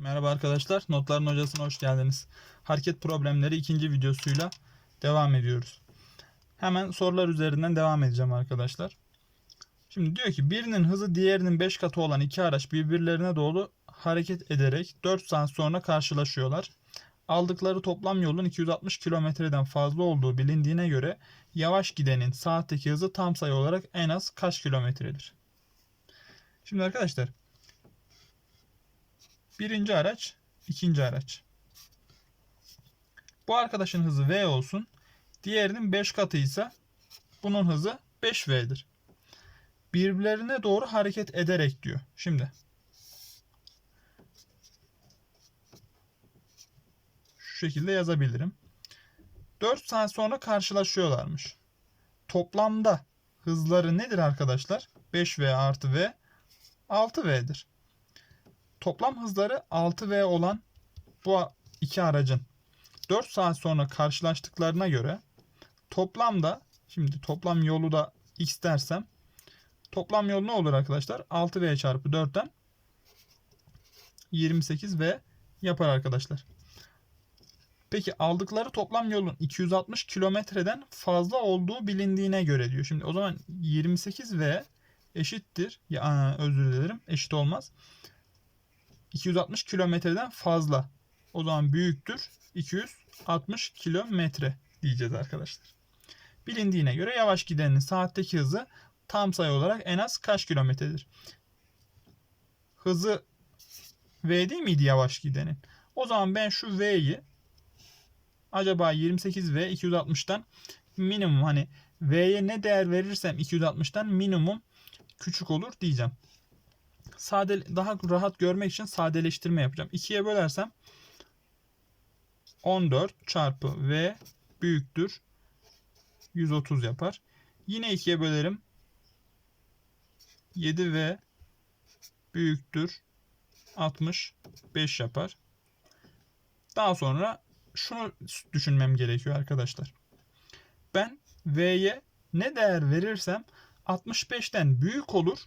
Merhaba arkadaşlar, Notların Hocası'na hoş geldiniz. Hareket problemleri ikinci videosuyla devam ediyoruz. Hemen sorular üzerinden devam edeceğim arkadaşlar. Şimdi diyor ki birinin hızı diğerinin 5 katı olan iki araç birbirlerine doğru hareket ederek 4 saat sonra karşılaşıyorlar. Aldıkları toplam yolun 260 kilometreden fazla olduğu bilindiğine göre yavaş gidenin saatteki hızı tam sayı olarak en az kaç kilometredir? Şimdi arkadaşlar Birinci araç, ikinci araç. Bu arkadaşın hızı V olsun. Diğerinin 5 katı ise bunun hızı 5V'dir. Birbirlerine doğru hareket ederek diyor. Şimdi şu şekilde yazabilirim. 4 saat sonra karşılaşıyorlarmış. Toplamda hızları nedir arkadaşlar? 5V artı V 6V'dir toplam hızları 6V olan bu iki aracın 4 saat sonra karşılaştıklarına göre toplamda şimdi toplam yolu da x dersem toplam yol ne olur arkadaşlar? 6V çarpı 4'ten 28V yapar arkadaşlar. Peki aldıkları toplam yolun 260 kilometreden fazla olduğu bilindiğine göre diyor. Şimdi o zaman 28V eşittir. Ya, özür dilerim. Eşit olmaz. 260 kilometreden fazla. O zaman büyüktür 260 kilometre diyeceğiz arkadaşlar. Bilindiğine göre yavaş gidenin saatteki hızı tam sayı olarak en az kaç kilometredir? Hızı V değil miydi yavaş gidenin? O zaman ben şu V'yi acaba 28V 260'tan minimum hani V'ye ne değer verirsem 260'tan minimum küçük olur diyeceğim sade daha rahat görmek için sadeleştirme yapacağım. 2'ye bölersem 14 çarpı v büyüktür 130 yapar. Yine 2'ye bölerim. 7v büyüktür 65 yapar. Daha sonra şunu düşünmem gerekiyor arkadaşlar. Ben v'ye ne değer verirsem 65'ten büyük olur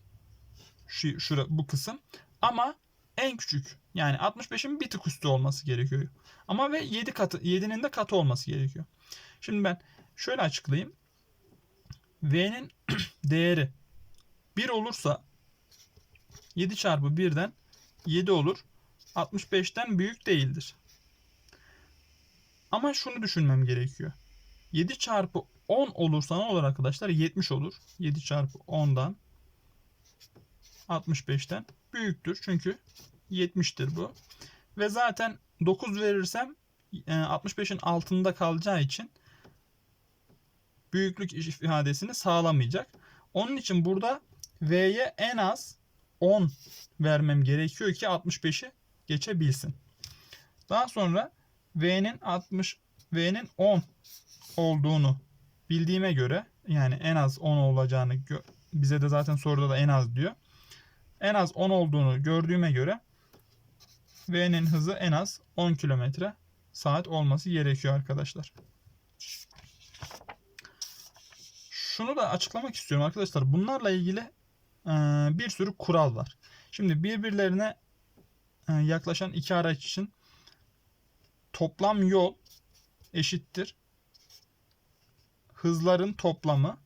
şu, şura, bu kısım. Ama en küçük yani 65'in bir tık üstü olması gerekiyor. Ama ve 7 katı 7'nin de katı olması gerekiyor. Şimdi ben şöyle açıklayayım. V'nin değeri 1 olursa 7 çarpı 1'den 7 olur. 65'ten büyük değildir. Ama şunu düşünmem gerekiyor. 7 çarpı 10 olursa ne olur arkadaşlar? 70 olur. 7 çarpı 10'dan 65'ten büyüktür. Çünkü 70'tir bu. Ve zaten 9 verirsem 65'in e, altında kalacağı için büyüklük ifadesini sağlamayacak. Onun için burada V'ye en az 10 vermem gerekiyor ki 65'i geçebilsin. Daha sonra V'nin 60 V'nin 10 olduğunu bildiğime göre yani en az 10 olacağını bize de zaten soruda da en az diyor en az 10 olduğunu gördüğüme göre V'nin hızı en az 10 km saat olması gerekiyor arkadaşlar. Şunu da açıklamak istiyorum arkadaşlar. Bunlarla ilgili e, bir sürü kural var. Şimdi birbirlerine e, yaklaşan iki araç için toplam yol eşittir. Hızların toplamı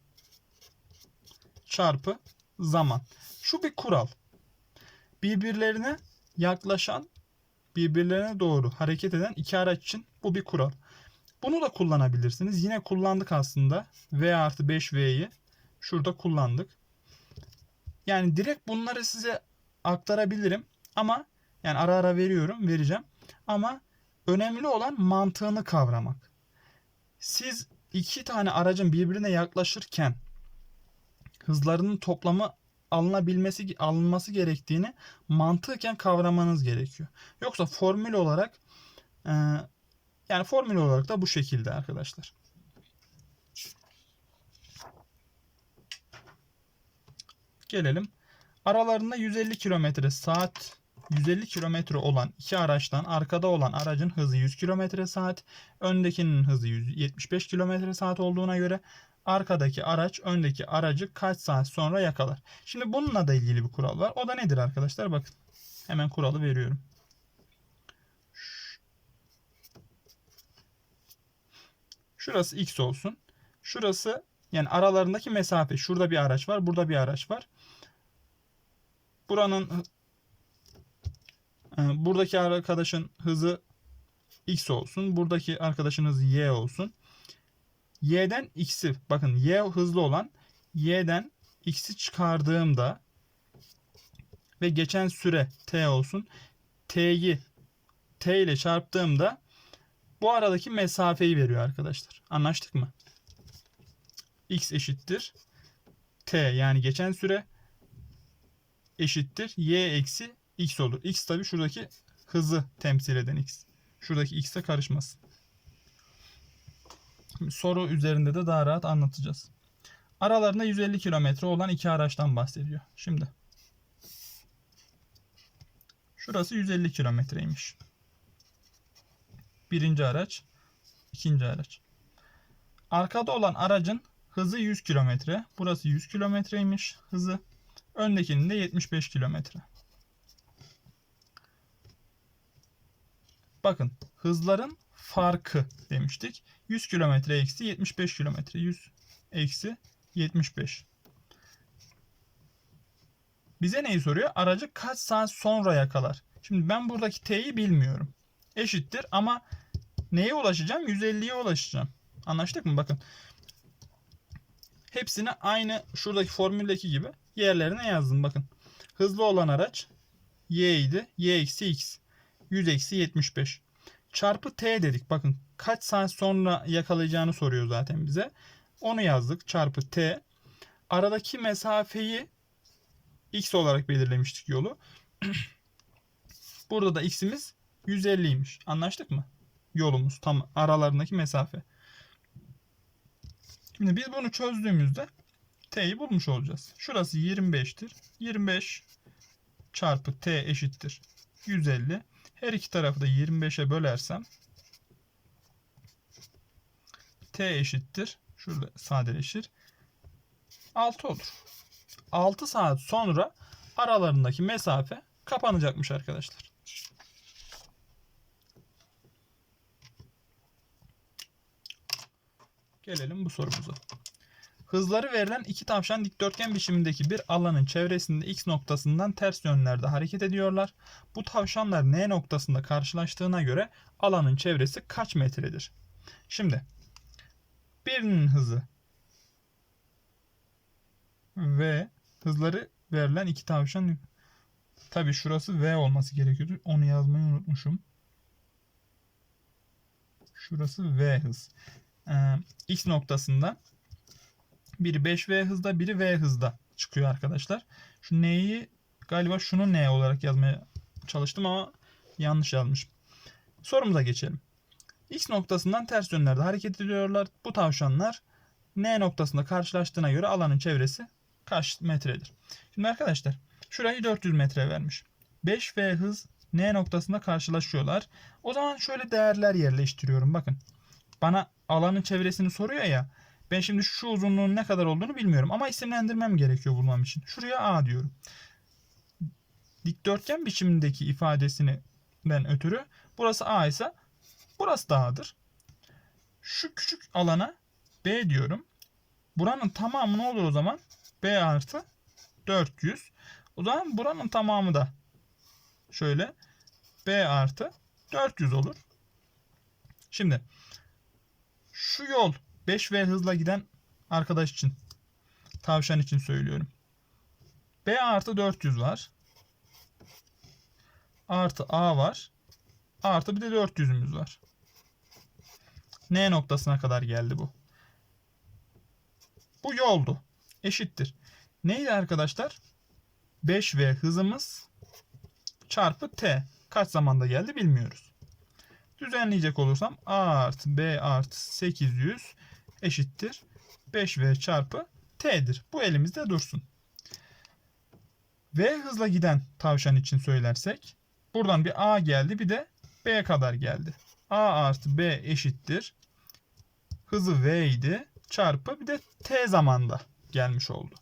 çarpı zaman. Şu bir kural birbirlerine yaklaşan, birbirlerine doğru hareket eden iki araç için bu bir kural. Bunu da kullanabilirsiniz. Yine kullandık aslında. V artı 5V'yi şurada kullandık. Yani direkt bunları size aktarabilirim. Ama yani ara ara veriyorum, vereceğim. Ama önemli olan mantığını kavramak. Siz iki tane aracın birbirine yaklaşırken hızlarının toplamı alınabilmesi alınması gerektiğini mantıken kavramanız gerekiyor. Yoksa formül olarak e, yani formül olarak da bu şekilde arkadaşlar. Gelelim. Aralarında 150 km saat 150 km olan iki araçtan arkada olan aracın hızı 100 km saat, öndekinin hızı 175 km saat olduğuna göre arkadaki araç öndeki aracı kaç saat sonra yakalar. Şimdi bununla da ilgili bir kural var. O da nedir arkadaşlar? Bakın hemen kuralı veriyorum. Şurası x olsun. Şurası yani aralarındaki mesafe. Şurada bir araç var. Burada bir araç var. Buranın e, buradaki arkadaşın hızı x olsun. Buradaki arkadaşın hızı y olsun y'den x'i bakın y hızlı olan y'den x'i çıkardığımda ve geçen süre t olsun. T'yi t ile çarptığımda bu aradaki mesafeyi veriyor arkadaşlar. Anlaştık mı? x eşittir t yani geçen süre eşittir y eksi x olur. x tabi şuradaki hızı temsil eden x. Şuradaki x'e karışmasın. Soru üzerinde de daha rahat anlatacağız. Aralarında 150 kilometre olan iki araçtan bahsediyor. Şimdi şurası 150 kilometreymiş. Birinci araç, ikinci araç. Arkada olan aracın hızı 100 kilometre. Burası 100 kilometreymiş hızı. Öndekinin de 75 kilometre. Bakın hızların farkı demiştik. 100 kilometre eksi 75 kilometre. 100 eksi 75. Bize neyi soruyor? Aracı kaç saat sonra yakalar? Şimdi ben buradaki t'yi bilmiyorum. Eşittir ama neye ulaşacağım? 150'ye ulaşacağım. Anlaştık mı? Bakın. Hepsini aynı şuradaki formüldeki gibi yerlerine yazdım. Bakın. Hızlı olan araç y idi. y eksi x. 100 eksi 75. Çarpı t dedik. Bakın kaç saat sonra yakalayacağını soruyor zaten bize. Onu yazdık. Çarpı t. Aradaki mesafeyi x olarak belirlemiştik yolu. Burada da x'imiz 150'ymiş. Anlaştık mı? Yolumuz tam aralarındaki mesafe. Şimdi biz bunu çözdüğümüzde t'yi bulmuş olacağız. Şurası 25'tir. 25 çarpı t eşittir 150. Her iki tarafı da 25'e bölersem t eşittir. Şurada sadeleşir. 6 olur. 6 saat sonra aralarındaki mesafe kapanacakmış arkadaşlar. Gelelim bu sorumuza. Hızları verilen iki tavşan dikdörtgen biçimindeki bir alanın çevresinde x noktasından ters yönlerde hareket ediyorlar. Bu tavşanlar n noktasında karşılaştığına göre alanın çevresi kaç metredir? Şimdi birinin hızı ve hızları verilen iki tavşan tabi şurası v olması gerekiyordu. Onu yazmayı unutmuşum. Şurası v hız. Ee, x noktasında biri 5v hızda, biri v hızda çıkıyor arkadaşlar. Şu n'yi galiba şunu n olarak yazmaya çalıştım ama yanlış yazmışım. Sorumuza geçelim. X noktasından ters yönlerde hareket ediyorlar. Bu tavşanlar N noktasında karşılaştığına göre alanın çevresi kaç metredir? Şimdi arkadaşlar şurayı 400 metre vermiş. 5V hız N noktasında karşılaşıyorlar. O zaman şöyle değerler yerleştiriyorum. Bakın bana alanın çevresini soruyor ya. Ben şimdi şu uzunluğun ne kadar olduğunu bilmiyorum ama isimlendirmem gerekiyor bulmam için. Şuraya A diyorum. Dikdörtgen biçimindeki ifadesini ben ötürü burası A ise burası da A'dır. Şu küçük alana B diyorum. Buranın tamamı ne olur o zaman? B artı 400. O zaman buranın tamamı da şöyle B artı 400 olur. Şimdi şu yol 5V hızla giden arkadaş için tavşan için söylüyorum. B artı 400 var. Artı A var. Artı bir de 400'ümüz var. N noktasına kadar geldi bu. Bu yoldu. Eşittir. Neydi arkadaşlar? 5V hızımız çarpı T. Kaç zamanda geldi bilmiyoruz. Düzenleyecek olursam A artı B artı 800 eşittir 5V çarpı T'dir. Bu elimizde dursun. V hızla giden tavşan için söylersek buradan bir A geldi bir de B kadar geldi. A artı B eşittir. Hızı V idi çarpı bir de T zamanda gelmiş oldu.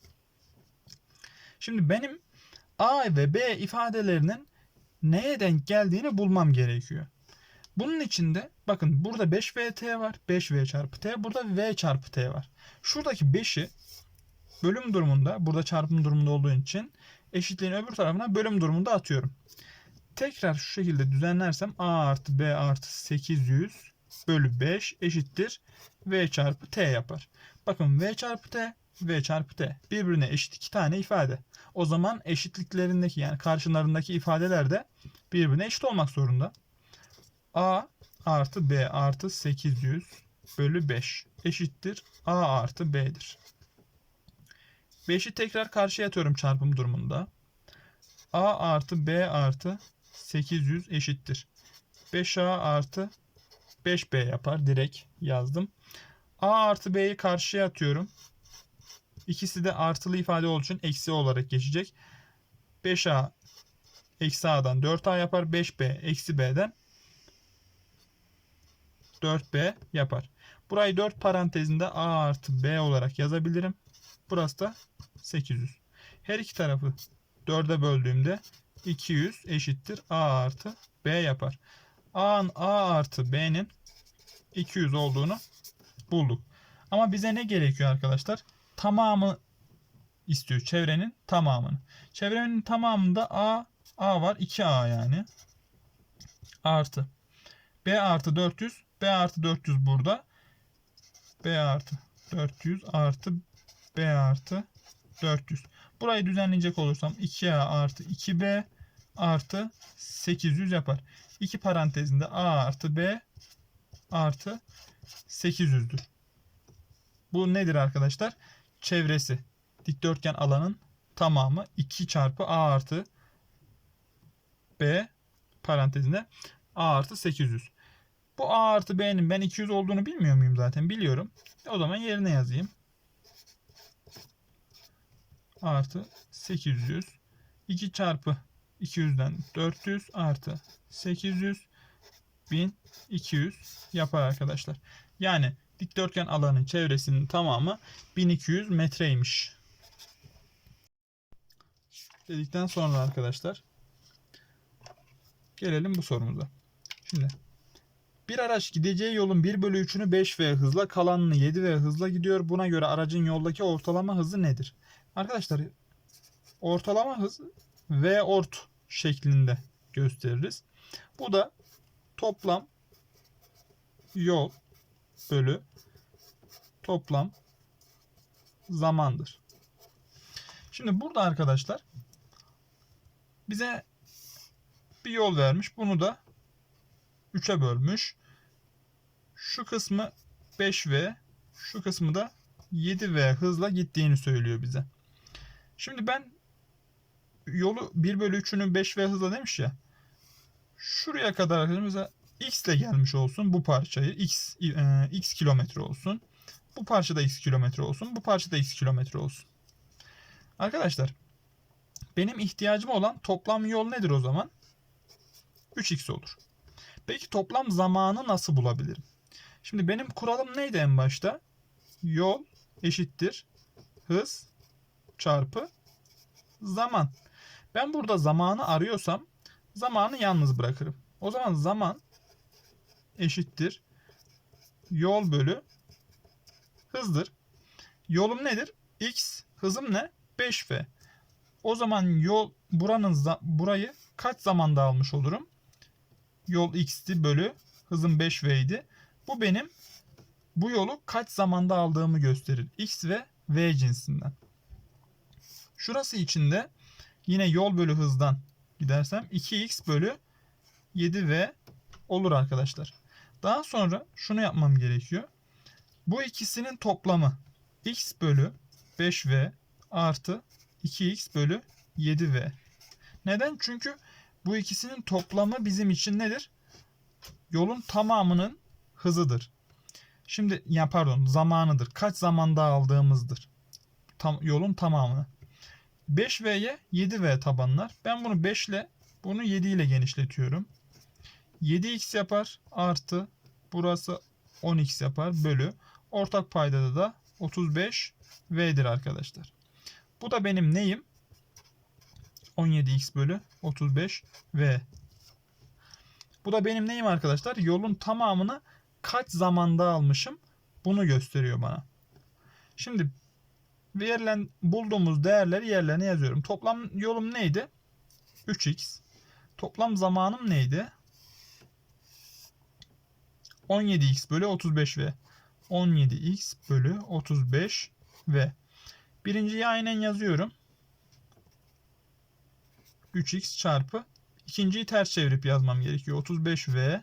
Şimdi benim A ve B ifadelerinin neye denk geldiğini bulmam gerekiyor. Bunun içinde bakın burada 5VT var. 5V çarpı T. Burada V çarpı T var. Şuradaki 5'i bölüm durumunda burada çarpım durumunda olduğu için eşitliğin öbür tarafına bölüm durumunda atıyorum. Tekrar şu şekilde düzenlersem A artı B artı 800 bölü 5 eşittir V çarpı T yapar. Bakın V çarpı T, V çarpı T birbirine eşit iki tane ifade. O zaman eşitliklerindeki yani karşılarındaki ifadeler de birbirine eşit olmak zorunda. A artı B artı 800 bölü 5 eşittir A artı B'dir. 5'i tekrar karşıya atıyorum çarpım durumunda. A artı B artı 800 eşittir. 5A artı 5B yapar. Direkt yazdım. A artı B'yi karşıya atıyorum. İkisi de artılı ifade olduğu için eksi olarak geçecek. 5A eksi A'dan 4A yapar. 5B eksi B'den 4B yapar. Burayı 4 parantezinde A artı B olarak yazabilirim. Burası da 800. Her iki tarafı 4'e böldüğümde 200 eşittir A artı B yapar. A'nın A artı B'nin 200 olduğunu bulduk. Ama bize ne gerekiyor arkadaşlar? Tamamı istiyor. Çevrenin tamamını. Çevrenin tamamında A, A var. 2A yani. Artı. B artı 400. B artı 400 burada. B artı 400 artı B artı 400. Burayı düzenleyecek olursam 2A artı 2B artı 800 yapar. 2 parantezinde A artı B artı 800'dür. Bu nedir arkadaşlar? Çevresi. Dikdörtgen alanın tamamı 2 çarpı A artı B parantezinde A artı 800. Bu A artı B'nin ben 200 olduğunu bilmiyor muyum zaten? Biliyorum. O zaman yerine yazayım. Artı 800. 2 çarpı 200'den 400 artı 800 1200 yapar arkadaşlar. Yani dikdörtgen alanın çevresinin tamamı 1200 metreymiş. Dedikten sonra arkadaşlar gelelim bu sorumuza. Şimdi bir araç gideceği yolun 1 bölü 3'ünü 5V hızla kalanını 7V hızla gidiyor. Buna göre aracın yoldaki ortalama hızı nedir? Arkadaşlar ortalama hız V ort şeklinde gösteririz. Bu da toplam yol bölü toplam zamandır. Şimdi burada arkadaşlar bize bir yol vermiş. Bunu da 3'e bölmüş. Şu kısmı 5V, şu kısmı da 7V hızla gittiğini söylüyor bize. Şimdi ben yolu 1 bölü 3'ünü 5V hızla demiş ya. Şuraya kadar arkadaşlar X ile gelmiş olsun bu parçayı. X, e, X kilometre olsun. Bu parçada X kilometre olsun. Bu parçada X kilometre olsun. Arkadaşlar benim ihtiyacım olan toplam yol nedir o zaman? 3x olur. Peki toplam zamanı nasıl bulabilirim? Şimdi benim kuralım neydi en başta? Yol eşittir hız çarpı zaman. Ben burada zamanı arıyorsam zamanı yalnız bırakırım. O zaman zaman eşittir yol bölü hızdır. Yolum nedir? X hızım ne? 5V. O zaman yol buranın burayı kaç zamanda almış olurum? Yol x'ti bölü hızım 5v idi. Bu benim bu yolu kaç zamanda aldığımı gösterir. X ve v cinsinden. Şurası içinde yine yol bölü hızdan gidersem 2x bölü 7v olur arkadaşlar. Daha sonra şunu yapmam gerekiyor. Bu ikisinin toplamı x bölü 5v artı 2x bölü 7v. Neden? Çünkü bu ikisinin toplamı bizim için nedir? Yolun tamamının hızıdır. Şimdi ya pardon zamanıdır. Kaç zamanda aldığımızdır. Tam, yolun tamamını. 5V'ye 7V tabanlar. Ben bunu 5 ile bunu 7 ile genişletiyorum. 7x yapar artı burası 10x yapar bölü. Ortak paydada da 35V'dir arkadaşlar. Bu da benim neyim? 17x bölü 35V. Bu da benim neyim arkadaşlar? Yolun tamamını kaç zamanda almışım? Bunu gösteriyor bana. Şimdi verilen bulduğumuz değerleri yerlerine yazıyorum. Toplam yolum neydi? 3x. Toplam zamanım neydi? 17x bölü 35v. 17x bölü 35 v. Birinciyi aynen yazıyorum. 3x çarpı. İkinciyi ters çevirip yazmam gerekiyor. 35v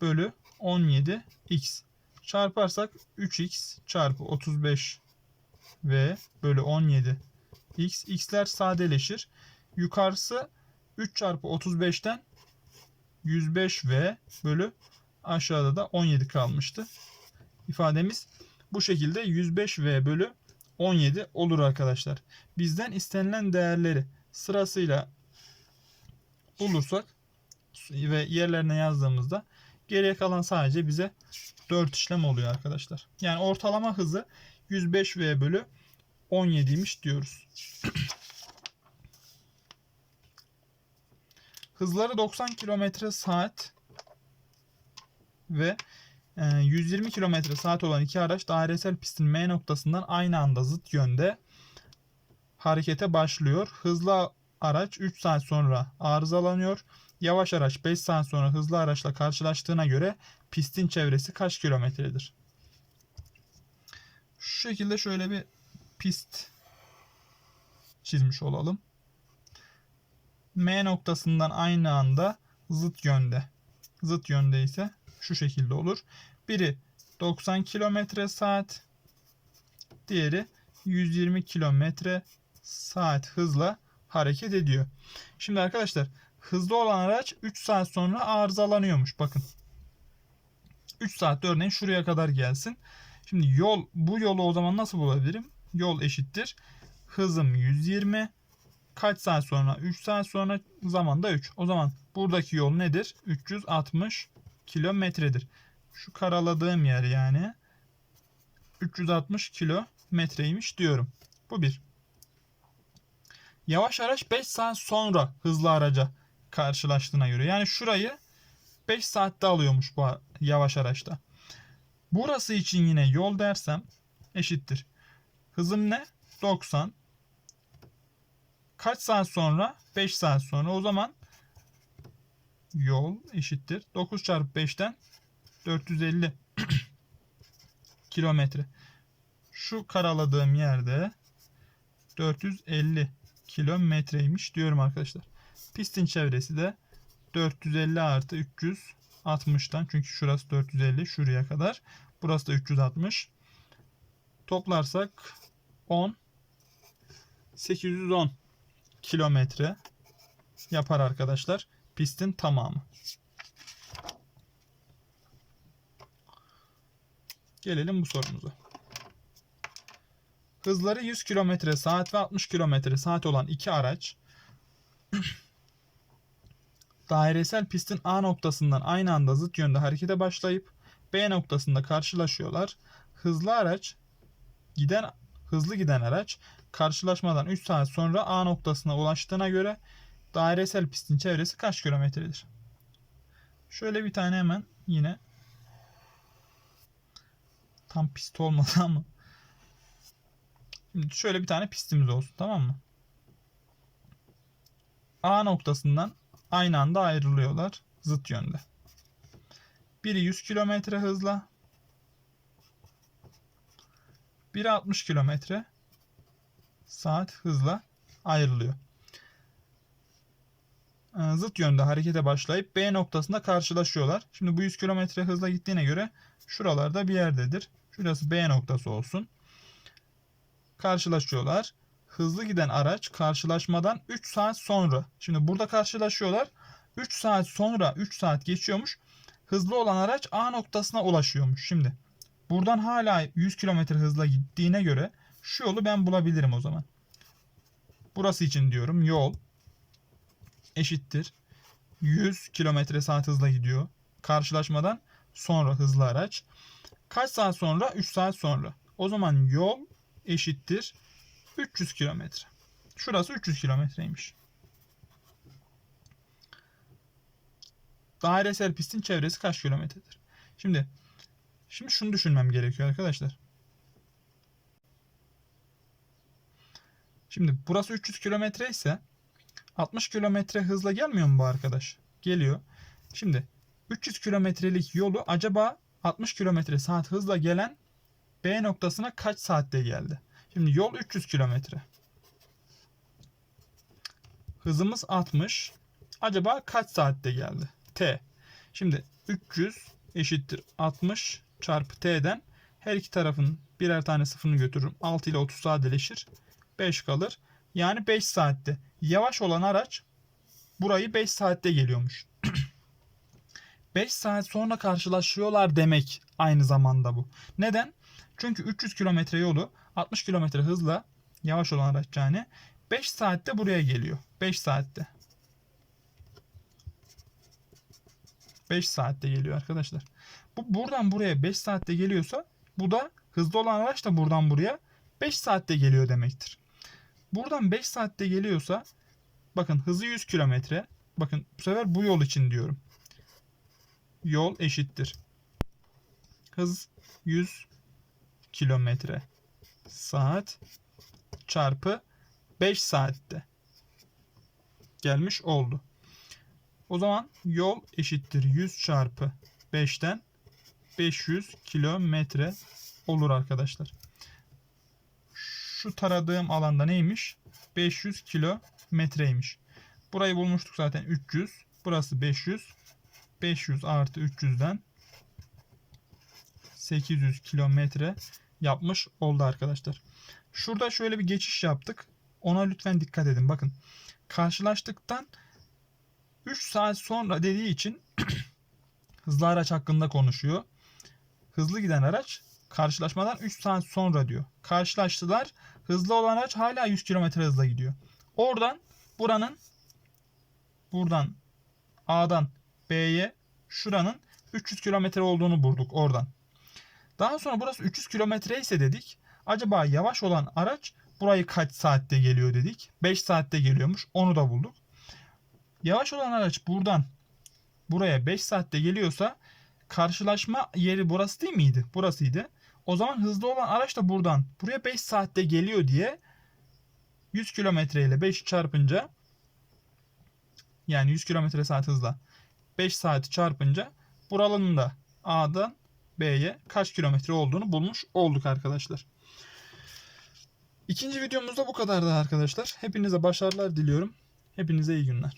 bölü 17x. Çarparsak 3x çarpı 35 v bölü 17 x. x'ler sadeleşir. Yukarısı 3 çarpı 35'ten 105v bölü aşağıda da 17 kalmıştı. İfademiz bu şekilde 105v bölü 17 olur arkadaşlar. Bizden istenilen değerleri sırasıyla bulursak ve yerlerine yazdığımızda geriye kalan sadece bize 4 işlem oluyor arkadaşlar. Yani ortalama hızı 105v bölü 17'ymiş diyoruz. Hızları 90 km saat ve 120 km saat olan iki araç dairesel pistin M noktasından aynı anda zıt yönde harekete başlıyor. Hızlı araç 3 saat sonra arızalanıyor. Yavaş araç 5 saat sonra hızlı araçla karşılaştığına göre pistin çevresi kaç kilometredir? Şu şekilde şöyle bir pist çizmiş olalım. M noktasından aynı anda zıt yönde. Zıt yönde ise şu şekilde olur. Biri 90 km saat, diğeri 120 km saat hızla hareket ediyor. Şimdi arkadaşlar hızlı olan araç 3 saat sonra arızalanıyormuş. Bakın. 3 saatte örneğin şuraya kadar gelsin. Şimdi yol bu yolu o zaman nasıl bulabilirim? Yol eşittir. Hızım 120. Kaç saat sonra? 3 saat sonra zamanda 3. O zaman buradaki yol nedir? 360 kilometredir. Şu karaladığım yer yani 360 kilometreymiş diyorum. Bu bir. Yavaş araç 5 saat sonra hızlı araca karşılaştığına göre. Yani şurayı 5 saatte alıyormuş bu yavaş araçta. Burası için yine yol dersem eşittir. Hızım ne? 90. Kaç saat sonra? 5 saat sonra. O zaman yol eşittir. 9 çarpı 5'ten 450 kilometre. Şu karaladığım yerde 450 kilometreymiş diyorum arkadaşlar. Pistin çevresi de 450 artı 360'tan çünkü şurası 450 şuraya kadar. Burası da 360. Toplarsak 10 810 kilometre yapar arkadaşlar pistin tamamı. Gelelim bu sorumuza. Hızları 100 km saat ve 60 km saat olan iki araç dairesel pistin A noktasından aynı anda zıt yönde harekete başlayıp B noktasında karşılaşıyorlar. Hızlı araç giden hızlı giden araç karşılaşmadan 3 saat sonra A noktasına ulaştığına göre dairesel pistin çevresi kaç kilometredir? Şöyle bir tane hemen yine tam pist olmadı ama Şimdi şöyle bir tane pistimiz olsun tamam mı? A noktasından aynı anda ayrılıyorlar zıt yönde. Biri 100 km hızla biri 60 km saat hızla ayrılıyor. Ee, zıt yönde harekete başlayıp B noktasında karşılaşıyorlar. Şimdi bu 100 km hızla gittiğine göre şuralarda bir yerdedir. Şurası B noktası olsun. Karşılaşıyorlar. Hızlı giden araç karşılaşmadan 3 saat sonra. Şimdi burada karşılaşıyorlar. 3 saat sonra 3 saat geçiyormuş. Hızlı olan araç A noktasına ulaşıyormuş. Şimdi buradan hala 100 km hızla gittiğine göre şu yolu ben bulabilirim o zaman. Burası için diyorum yol eşittir 100 km saat hızla gidiyor. Karşılaşmadan sonra hızlı araç. Kaç saat sonra? 3 saat sonra. O zaman yol eşittir 300 kilometre. Şurası 300 kilometreymiş. Dairesel pistin çevresi kaç kilometredir? Şimdi şimdi şunu düşünmem gerekiyor arkadaşlar. Şimdi burası 300 kilometre ise 60 kilometre hızla gelmiyor mu bu arkadaş? Geliyor. Şimdi 300 kilometrelik yolu acaba 60 kilometre saat hızla gelen B noktasına kaç saatte geldi? Şimdi yol 300 kilometre. Hızımız 60. Acaba kaç saatte geldi? T. Şimdi 300 eşittir 60 çarpı T'den her iki tarafın birer tane sıfırını götürürüm. 6 ile 30 sadeleşir. 5 kalır. Yani 5 saatte. Yavaş olan araç burayı 5 saatte geliyormuş. 5 saat sonra karşılaşıyorlar demek aynı zamanda bu. Neden? Çünkü 300 kilometre yolu 60 kilometre hızla yavaş olan araç yani 5 saatte buraya geliyor. 5 saatte. 5 saatte geliyor arkadaşlar. Bu buradan buraya 5 saatte geliyorsa bu da hızlı olan araç da buradan buraya 5 saatte geliyor demektir. Buradan 5 saatte geliyorsa bakın hızı 100 kilometre. Bakın bu sefer bu yol için diyorum. Yol eşittir. Hız 100 kilometre saat çarpı 5 saatte gelmiş oldu. O zaman yol eşittir 100 çarpı 5'ten 500 kilometre olur arkadaşlar. Şu taradığım alanda neymiş? 500 kilometreymiş. Burayı bulmuştuk zaten 300. Burası 500. 500 artı 300'den 800 kilometre yapmış oldu arkadaşlar. Şurada şöyle bir geçiş yaptık. Ona lütfen dikkat edin. Bakın karşılaştıktan 3 saat sonra dediği için hızlı araç hakkında konuşuyor. Hızlı giden araç karşılaşmadan 3 saat sonra diyor. Karşılaştılar. Hızlı olan araç hala 100 km hızla gidiyor. Oradan buranın buradan A'dan B'ye şuranın 300 kilometre olduğunu bulduk oradan. Daha sonra burası 300 kilometre ise dedik. Acaba yavaş olan araç burayı kaç saatte geliyor dedik. 5 saatte geliyormuş. Onu da bulduk. Yavaş olan araç buradan buraya 5 saatte geliyorsa karşılaşma yeri burası değil miydi? Burasıydı. O zaman hızlı olan araç da buradan buraya 5 saatte geliyor diye 100 kilometre ile 5 çarpınca yani 100 kilometre saat hızla 5 saat çarpınca buralının da A'dan B'ye kaç kilometre olduğunu bulmuş olduk arkadaşlar. İkinci videomuzda bu kadardı arkadaşlar. Hepinize başarılar diliyorum. Hepinize iyi günler.